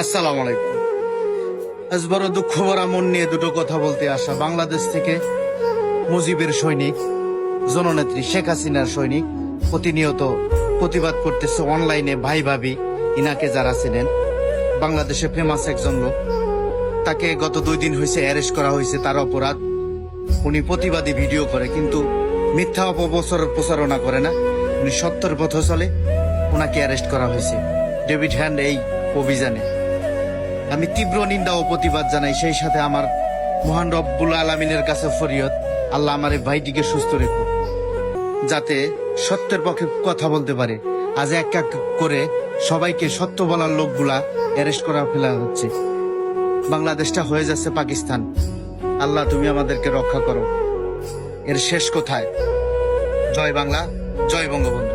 আসসালামু আলাইকুম। আজ বড় দুঃখ ভরা মন নিয়ে দুটো কথা বলতে আসা বাংলাদেশ থেকে মুজিবের সৈনিক, জননেত্রী শেখ হাসিনার সৈনিক প্রতিনিয়ত প্রতিবাদ করতেছে অনলাইনে ভাই ভাবি, ইনাকে যারা ছিলেন বাংলাদেশে ফেমাস একজন লোক। তাকে গত দুই দিন হয়েছে অ্যারেস্ট করা হয়েছে তার অপরাধ। উনি প্রতিবাদী ভিডিও করে, কিন্তু মিথ্যা অপপ্রচার প্রচারণা করে না। উনি সত্তর পথ চলে ওনাকে অ্যারেস্ট করা হয়েছে ডেভিড হ্যান্ড এই অভিযানে। আমি তীব্র নিন্দা ও প্রতিবাদ জানাই, সেই সাথে আমার মহান রব্বুল আলমিনের কাছে ফরিয়ত আল্লাহ আমার এই ভাইটিকে সুস্থ রেখো, যাতে সত্যের পক্ষে কথা বলতে পারে। আজ এক এক করে সবাইকে সত্য বলার লোকগুলা অ্যারেস্ট করা ফেলা হচ্ছে। বাংলাদেশটা হয়ে যাচ্ছে পাকিস্তান। আল্লাহ তুমি আমাদেরকে রক্ষা করো। এর শেষ কোথায়, জয় বাংলা, জয় বঙ্গবন্ধু।